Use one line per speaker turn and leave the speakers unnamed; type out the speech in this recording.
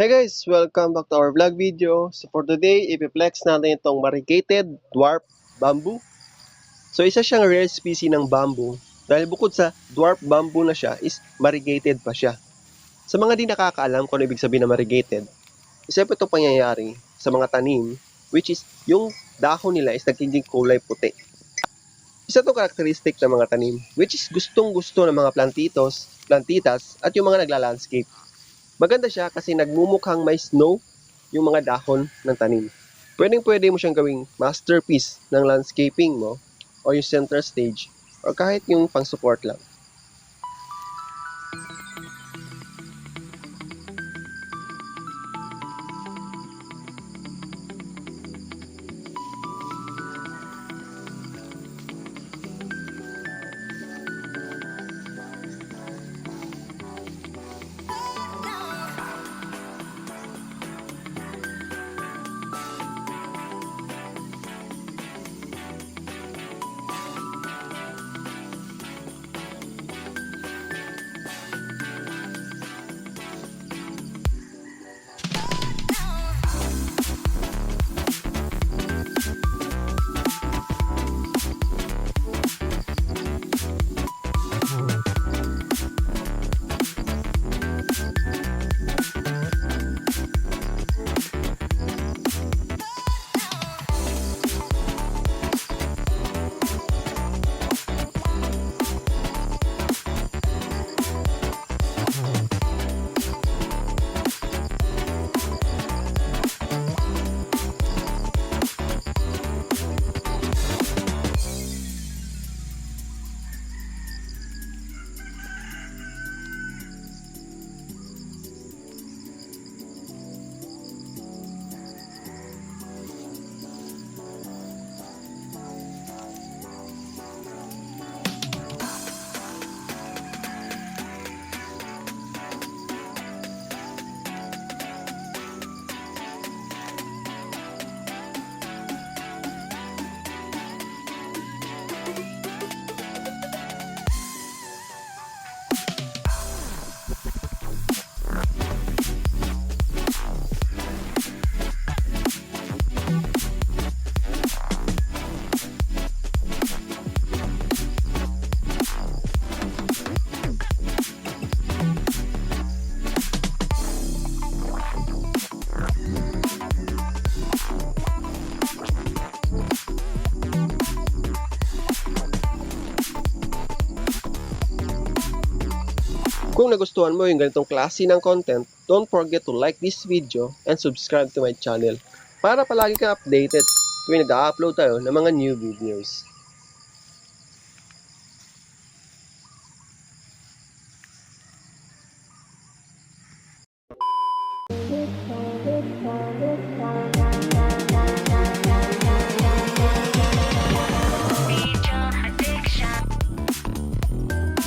Hey guys! Welcome back to our vlog video. So for today, ipiplex natin itong variegated dwarf bamboo. So isa siyang rare species ng bamboo. Dahil bukod sa dwarf bamboo na siya, is variegated pa siya. Sa mga di nakakaalam kung ano ibig sabihin ng variegated, isa po itong pangyayari sa mga tanim, which is yung dahon nila is nagiging kulay puti. Isa itong karakteristik ng mga tanim, which is gustong gusto ng mga plantitos, plantitas, at yung mga nagla-landscape. Maganda siya kasi nagmumukhang may snow yung mga dahon ng tanim. Pwedeng pwede mo siyang gawing masterpiece ng landscaping mo o yung center stage o kahit yung pang support lang. Kung nagustuhan mo yung ganitong klase ng content, don't forget to like this video and subscribe to my channel para palagi kang updated tuwing nag-upload tayo ng mga new videos.